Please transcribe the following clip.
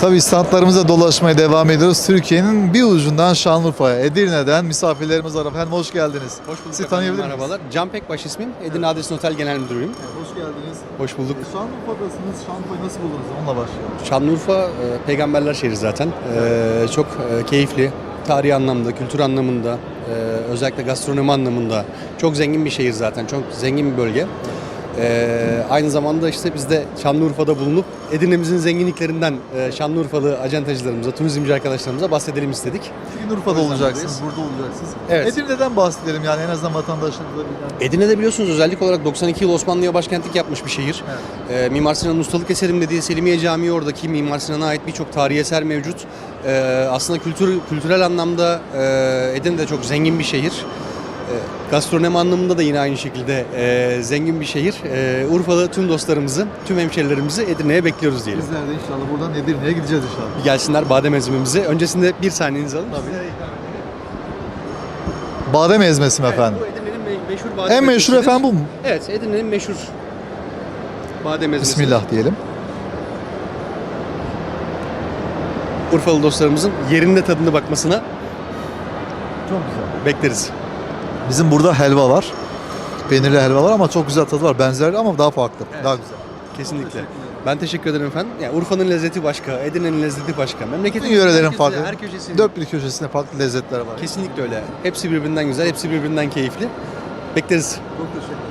Tabii standlarımıza dolaşmaya devam ediyoruz. Türkiye'nin bir ucundan Şanlıurfa'ya, Edirne'den misafirlerimiz var. Efendim hoş geldiniz. Hoş bulduk Sizi tanıyabilir miyiz? Merhabalar. Can Pekbaş ismim. Edirne Adres Otel Genel Müdürüyüm. Hoş geldiniz. Hoş bulduk. Şanlıurfa'dasınız. Şanlıurfa'yı nasıl buldunuz? Onunla başlayalım. Şanlıurfa e, peygamberler şehri zaten. E, çok e, keyifli. Tarihi anlamda, kültür anlamında, e, özellikle gastronomi anlamında çok zengin bir şehir zaten. Çok zengin bir bölge. E, aynı zamanda işte biz de Şanlıurfa'da bulunup Edirne'mizin zenginliklerinden e, Şanlıurfalı acentacılarımıza, turizmci arkadaşlarımıza bahsedelim istedik. Bugün Urfa'da O yüzden olacaksınız, burada olacaksınız. Evet. Edirne'den bahsedelim yani en azından vatandaşlarımıza bilen. Edirne'de biliyorsunuz özellik olarak 92 yıl Osmanlı'ya başkentlik yapmış bir şehir. Ee, Mimar Sinan'ın ustalık eserim dediği Selimiye Camii oradaki Mimar Sinan'a ait birçok tarihi eser mevcut. Ee, aslında kültür kültürel anlamda e, Edirne de çok zengin bir şehir. Gastronomi anlamında da yine aynı şekilde e, zengin bir şehir. Ee, Urfalı tüm dostlarımızı, tüm hemşerilerimizi Edirne'ye bekliyoruz diyelim. Bizler de inşallah buradan Edirne'ye gideceğiz inşallah. Bir Gelsinler badem ezmemizi. Öncesinde bir saniyenizi alın. Badem ezmesi mi efendim? Bu Edirne'nin me- meşhur badem En meşhur ezmesidir. efendim bu mu? Evet, Edirne'nin meşhur badem ezmesi. Bismillah diyelim. Urfalı dostlarımızın yerinde tadına bakmasına Çok güzel. bekleriz. Bizim burada helva var. Peynirli helva var ama çok güzel tadı var. Benzer ama daha farklı. Evet. Daha güzel. Kesinlikle. Ben teşekkür ederim efendim. Yani Urfa'nın lezzeti başka, Edirne'nin lezzeti başka. Memleketin Bütün yörelerin farklı. Her köşesinin. Dört bir köşesinde farklı lezzetler var. Kesinlikle öyle. Hepsi birbirinden güzel, hepsi birbirinden keyifli. Bekleriz. Çok teşekkür